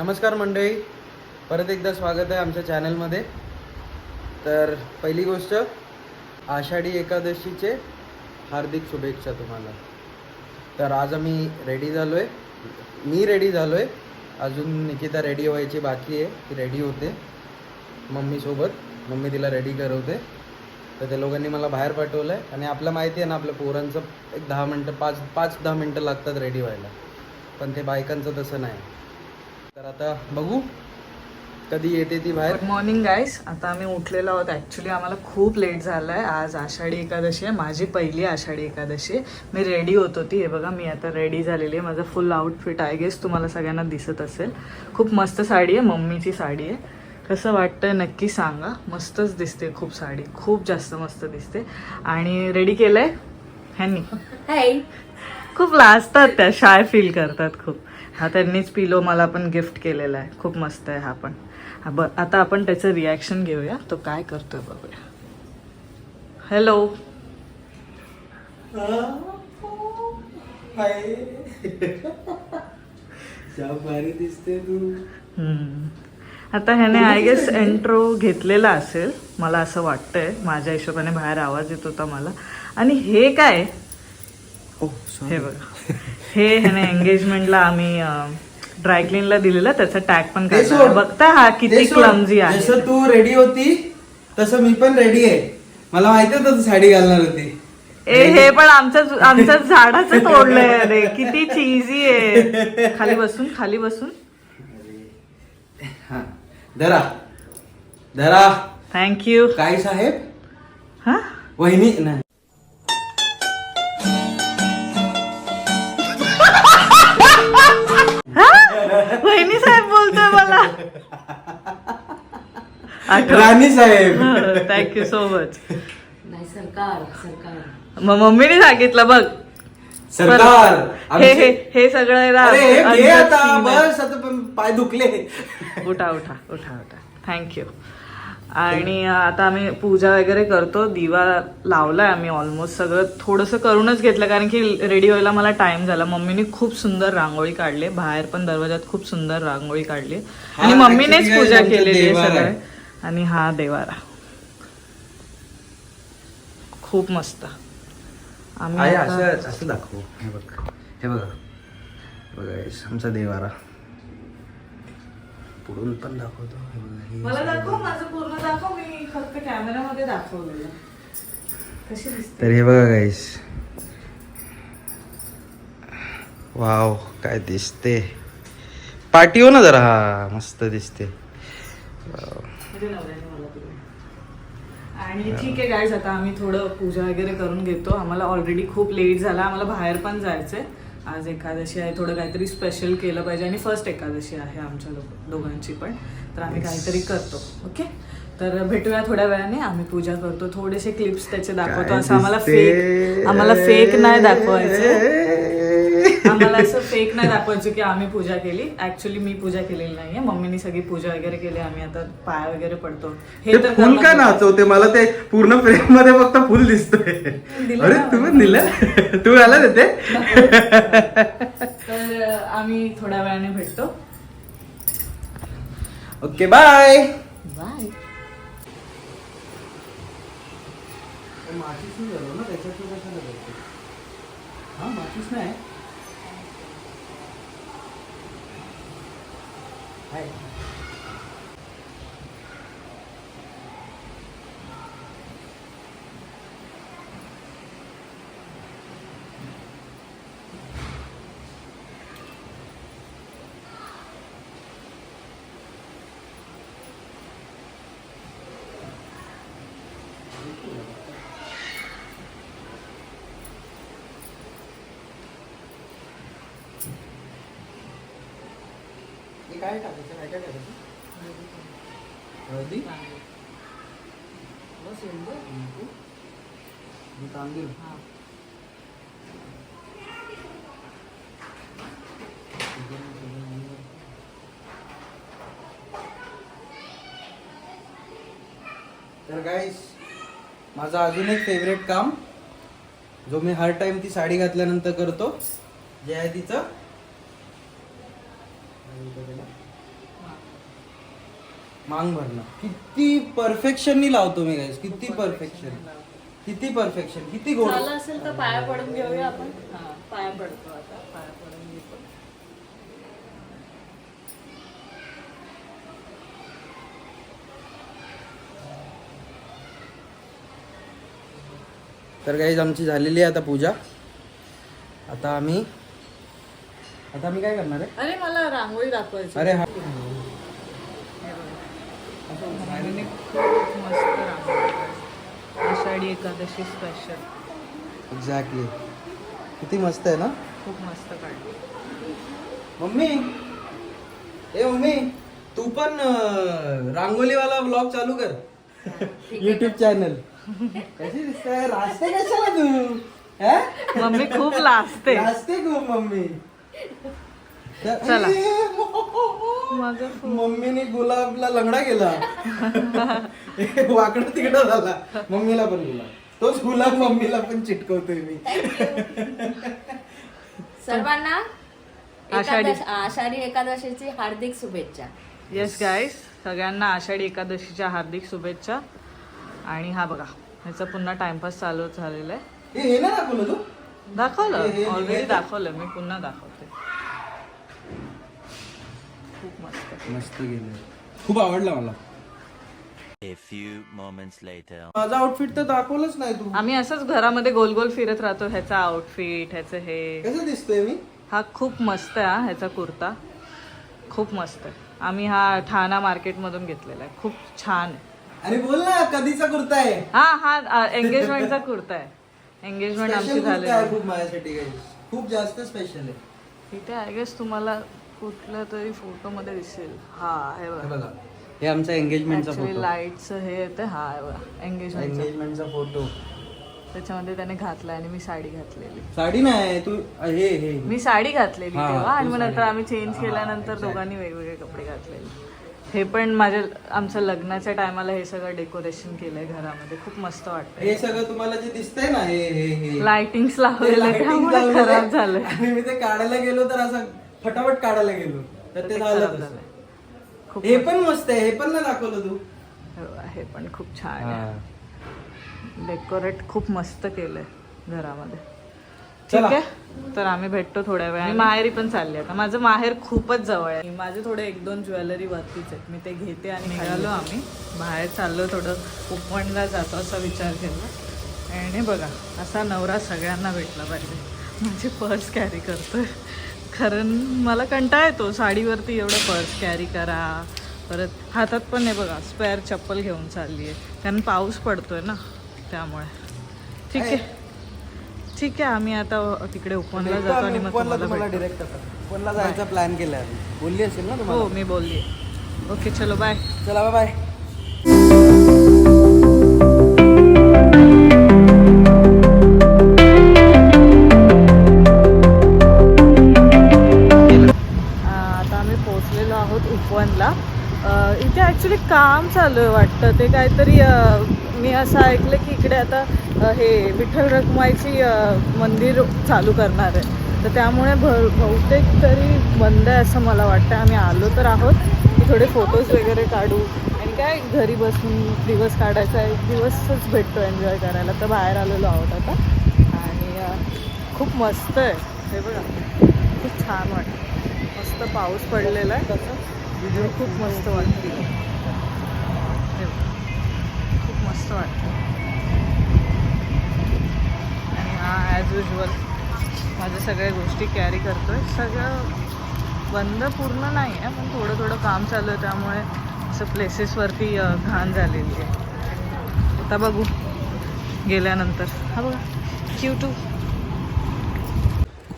नमस्कार मंडळी. परत एकदा स्वागत आहे आमच्या चॅनलमध्ये. तर पहिली गोष्ट आषाढी एकादशीचे हार्दिक शुभेच्छा तुम्हाला. तर आज आम्ही रेडी झालो आहे मी रेडी झालो आहे अजून निकिता रेडी व्हायची बाकी आहे. ती रेडी होते. मम्मीसोबत मम्मी तिला रेडी करवते. तर त्या लोकांनी मला बाहेर पाठवलं आहे आणि आपलं माहिती आहे ना आपल्या पोरांचं एक दहा मिनटं पाच पाच दहा मिनटं लागतात रेडी व्हायला. पण ते बायकांचं तसं नाही. तर आता बघू कधी येते ती बाहेर. गुड मॉर्निंग गाईस आता आम्ही उठलेलो आहोत. ॲक्च्युली आम्हाला खूप लेट झालं आहे आज आषाढी एकादशी आहे. माझी पहिली आषाढी एकादशी आहे. मी रेडी होत होती हे बघा मी आता रेडी झालेली आहे. माझं फुल आउटफिट आय गेस तुम्हाला सगळ्यांना दिसत असेल. खूप मस्त साडी आहे. मम्मीची साडी आहे. कसं वाटतं नक्की सांगा. मस्तच दिसते खूप साडी. खूप जास्त मस्त दिसते. आणि रेडी केलं आहे ह्यांनी खूप लाजतात त्या. शाय फील करतात खूप. हा त्यांनीच पिलो मला पण गिफ्ट केलेला आहे. खूप मस्त आहे हा पण. हा ब आता आपण त्याचं रिॲक्शन घेऊया. तो काय करतोय बघूया. हॅलो दिसते तू. आता ह्याने आय गेस एंट्रो घेतलेला असेल. मला असं वाटतंय. माझ्या हिशोबाने बाहेर आवाज येत होता मला. आणि हे काय? हे बघा. हे ह्याने एंगेजमेंटला आम्ही ड्रायक्लीनला दिलेलं त्याचा टॅग पण ते काढला. सोड. बघता हा किती ते सोड. क्लमझी आहे. जसं तू रेडी होती तसं मी पण रेडी आहे. मला माहिती होतं तू साडी घालणार होती. ए हे पण आमचं आमचं झाडाचं तोडलंय. अरे किती चीजी आहे. खाली बसून खाली बसून. हा. धरा. धरा. थँक्यू काय साहेब? हा? वहिनी नाही. वहिनी साहेब बोलतोय मला. राणी साहेब. थँक्यू सो मच नाही सरकार सरकार. मग मम्मीने सांगितलं बघ. सरकार हे हे आमचे- हे सगळं ना अरे हे घे अंदाज आता आहे. बस आता पण पाय दुखले. उठा उठा उठा उठा. थँक्यू आणि आता आम्ही पूजा वगैरे करतो दिवा लावलाय आम्ही ऑलमोस्ट सगळं. थोडंसं करूनच घेतलं कारण की रेडी व्हायला मला टाइम झाला. मम्मीने खूप सुंदर रांगोळी काढली. बाहेर पण दरवाजात खूप सुंदर रांगोळी काढली. आणि मम्मीनेच पूजा केलेली आहे सगळं. आणि हा देवारा. खूप मस्त. आम्ही असं असं दाखव. हे बघ. हे बघा. बघा आमचा देवारा. पुढून पण दाखवतो. मला. दाखव माझं पूर्ण दाखव मी फक्त कॅमेरामध्ये दाखवलेलं. कशी दिसते? तर हे बघा गाईस वाव काय दिसते. पाठी हो ना जरा हा मस्त दिसते. आणि ठीक आहे गाईज आता आम्ही थोडं पूजा वगैरे करून घेतो. आम्हाला ऑलरेडी खूप लेट झाला आम्हाला बाहेर पण जायचंय. आज एकादशी आहे थोडं काहीतरी स्पेशल केलं पाहिजे आणि फर्स्ट एकादशी आहे आमच्या लोक दोघांची पण. तर आम्ही काहीतरी करतो ओके तर भेटूया थोड्या वेळाने आम्ही पूजा करतो थोडेसे क्लिप्स त्याचे दाखवतो असं आम्हाला? फेक आम्हाला फेक नाही दाखवायचं. आम्हाला असं फेक नाही दाखवायचं की आम्ही पूजा केली. ऍक्च्युली मी पूजा केलेली नाहीये. मम्मीनी सगळी पूजा वगैरे केली. आम्ही आता पाया वगैरे पडतो. ते फुल करणं काय. नाचवते? मला ते पूर्ण फ्रेममध्ये फक्त फुल दिसतोय. दिलं अरे ना. तू पण दिलं? तू घाला देते तर आम्ही थोड्या वेळाने भेटतो. Okay bye. बाय. माचीस नाही झालो ना त्याच्यात कशाला हा माचीस नाही? आहे हे काय टाकायचं? काय काय टाकायचं? हळदी? बस आणि तांदूळ. तर गाईस माझं अजून एक फेवरेट काम जो मी हर टाइम ती साडी घातल्यानंतर करतो जे आहे तिचं मांग भरणं. किती परफेक्शननी लावतो मी गाईस किती परफेक्शन किती परफेक्शन किती गोड झालं असेल तर पाया पडून घेऊया आपण. हा. पाया पडतो आता. पाया पडून घेतो. तर गाईज आमची झालेली आहे आता पूजा. आता आम्ही आता आम्ही काय करणार आहे? अरे मला रांगोळी दाखवायची. अरे हा. बघा. मम्मीने खूप मस्त रांगोळी काढली. आषाढी एकादशी स्पेशल एक्झॅक्टली किती मस्त आहे ना? खूप मस्त काढली. मम्मी! ए मम्मी! तू पण रांगोलीवाला ब्लॉग चालू कर. युट्यूब चॅनल कशी दिसते रास्ते कशाला तू? हा? मम्मी खूप लाजते. लाजते खूप मम्मी. चला. मम्मीने गुलाबला लंगडा केला. वाकडं तिकडं झाला. मम्मीला पण गुलाब. तोच गुलाब मम्मीला पण चिटकवतोय मी. सर्वांना आषाढी. एकादश आषाढी एकादशीची हार्दिक शुभेच्छा. येस गाईस सगळ्यांना आषाढी एकादशीच्या हार्दिक शुभेच्छा. आणि हा बघा ह्याचा पुन्हा टाइमपास चालू झालेला आहे. हे ना तू? दाखवलं? हे ऑलरेडी? दाखवलं. मी पुन्हा दाखवते. खूप मस्त. मस्त गेलं. खूप आवडला मला. A few moments later. माझा आउटफिट तर दाखवलंच नाही तू. आम्ही असंच घरामध्ये गोल गोल फिरत राहतो. ह्याचा आउटफिट ह्याचं हे. कसं दिसतोय मी? हा खूप मस्त आहे हा ह्याचा कुर्ता. खूप मस्त आहे. आम्ही हा ठाणा मार्केटमधून घेतलेला आहे. खूप छान आहे. आणि बोल ना कधीचा कुर्ता आहे? हा हा एंगेजमेंटचा कुर्ता आहे. एंगेजमेंट आमची कुर्ता आहे. खूप माझ्यासाठी काही? खूप जास्त स्पेशल आहे. इथे आय गेस तुम्हाला कुठल्या तरी फोटो मध्ये दिसेल. हा हे बघा. हे आमचा एंगेजमेंटचा फोटो लाईटचं हे येते. हा बघा. एंगेजमेंट एंगेजमेंटचा फोटो त्याच्यामध्ये त्याने घातलाय आणि मी साडी घातलेली. साडी नाही तू हे हे. मी साडी घातलेली तेव्हा. आणि मग नंतर आम्ही चेंज केल्यानंतर. दोघांनी वेगवेगळे कपडे घातलेले. हे पण माझ्या आमच्या लग्नाच्या टायमाला हे सगळं डेकोरेशन केलंय घरामध्ये. खूप मस्त हे वाटतंय सगळं तुम्हाला जे दिसतंय ना हे हे हे. लाइटिंग्स ते लावलेले lighting त्यामुळे लावलेलं. खराब आहे. झालंय. आणि मी ते काढायला गेलो तर असं फटाफट काढायला गेलो. तर ते झालं खराब तसं. झालंय. खूप हे पण मस्त आहे हे पण ना दाखवलं तू. हे पण खूप छान आहे. डेकोरेट खूप मस्त केलंय घरामध्ये. ठीक. आहे? तर आम्ही भेटतो थोड्या वेळा माहेरी पण चालली आता. माझं माहेर खूपच जवळ आहे. माझे थोडे एक दोन ज्वेलरी वरतीच आहेत. मी ते घेते आणि निघालो आम्ही. बाहेर चाललो थोडं. उपवनला जातो असा विचार केला. आणि बघा असा नवरा सगळ्यांना भेटला पाहिजे. माझी पर्स कॅरी करतोय. कारण मला कंटाळा येतो. साडीवरती एवढं पर्स कॅरी करा. परत हातात पण आहे बघा स्पेअर चप्पल घेऊन चालली आहे कारण पाऊस पडतोय ना त्यामुळे. ठीक आहे. ठीक आहे आम्ही आता तिकडे उपवनला जातो आणि मग तुम्हाला भेटतो. डिरेक्ट उपवनला जायचा प्लॅन केलाय आम्ही. बोलली असेल ना हो तुम्हाला मी बोलली. ओके चलो बाय चला बाय बाय आता आम्ही पोचलेलो आहोत उपवनला अ, इथे ॲक्च्युली काम चालू आहे वाटतं. ते काहीतरी अ, मी असं ऐकलं की इकडे आता हे विठ्ठल रखुमाईची मंदिर चालू करणार आहे. तर त्यामुळे भ बहुतेक तरी बंद आहे असं मला वाटतं आम्ही आलो तर आहोत. की थोडे फोटोज वगैरे काढू. आणि काय घरी बसून दिवस काढायचा एक दिवसच भेटतो एन्जॉय करायला. तर बाहेर आलेलो आहोत आता. आणि खूप मस्त आहे. हे बघा. खूप छान वाटतं. मस्त पाऊस पडलेला आहे. व्हिडिओ खूप मस्त वाटते. बघ. खूप मस्त वाटतं. ॲज युजल माझ्या सगळ्या गोष्टी कॅरी करतो आहे सगळं बंद पूर्ण नाही आहे पण थोडं थोडं काम चालू आहे त्यामुळे असं प्लेसेसवरती घाण झालेली आहे. आता बघू. गेल्यानंतर. हा बघा. क्यू टू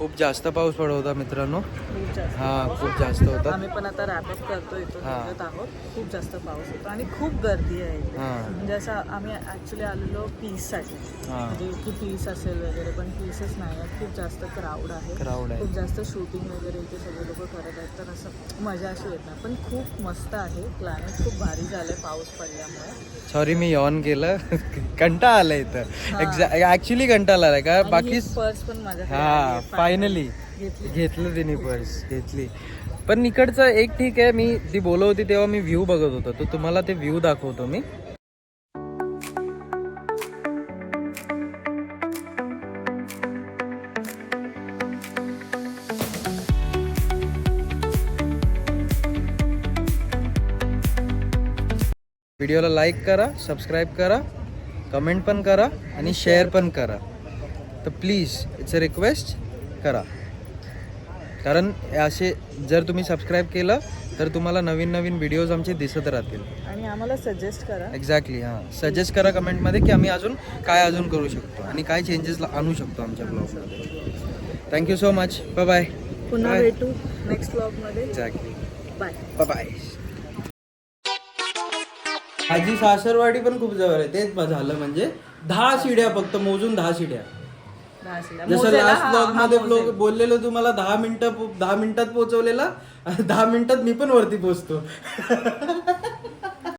खूप जास्त पाऊस पडत होता मित्रांनो. खूप जास्त. हा खूप होता. जास्त होता. आम्ही पण आता रॅपअप करतो इथून. निघत आहोत. खूप जास्त पाऊस होतो आणि खूप गर्दी आहे इथे. म्हणजे असं आम्ही ऍक्च्युली आलेलो पीससाठी. म्हणजे की पीस असेल वगैरे पण पीसच नाही आहे. खूप जास्त क्राऊड आहे. आहे. खूप जास्त शूटिंग वगैरे इथे सगळे लोक करत आहेत. तर असं मजा अशी येत नाही. पण खूप मस्त आहे. क्लायमेट खूप भारी झालंय पाऊस पडल्यामुळे. सॉरी मी ऑन केलं. कंटाळा आला इथं. ऍक्च्युली कंटाळा आलाय. का बाकी पर्स पण माझ्या हा फायनली घेतलं तिने पर्स घेतली. पण इकडचं एक ठीक आहे मी ती बोलवती तेव्हा मी व्ह्यू बघत होतो. तर तुम्हाला ते व्ह्यू दाखवतो मी. व्हिडिओला लाईक करा सबस्क्राईब करा कमेंट पण करा आणि शेअर पण करा. तर प्लीज इट्स अ रिक्वेस्ट करा. कारण असे जर तुम्ही सबस्क्राईब केलं तर तुम्हाला नवीन नवीन व्हिडिओज आमचे दिसत राहतील. आणि आम्हाला सजेस्ट करा. एक्झॅक्टली हां. सजेस्ट करा कमेंटमध्ये की आम्ही अजून काय अजून करू शकतो आणि काय चेंजेस आणू शकतो आमच्या ब्लॉगमध्ये thank you so much bye bye पुन्हा भेटू नेक्स्टमध्ये. एक्झॅक्टली बाय बाय माझी सासरवाडी पण खूप जवळ आहे. तेच झालं म्हणजे दहा शिड्या फक्त मोजून दहा शिड्या. जसं लास्ट ब्लॉगमध्ये ब्लॉग बोललेलो तुम्हाला दहा मिनिटं दहा मिनिटात पोहोचवलेला दहा मिनिटात मी पण वरती पोहोचतो.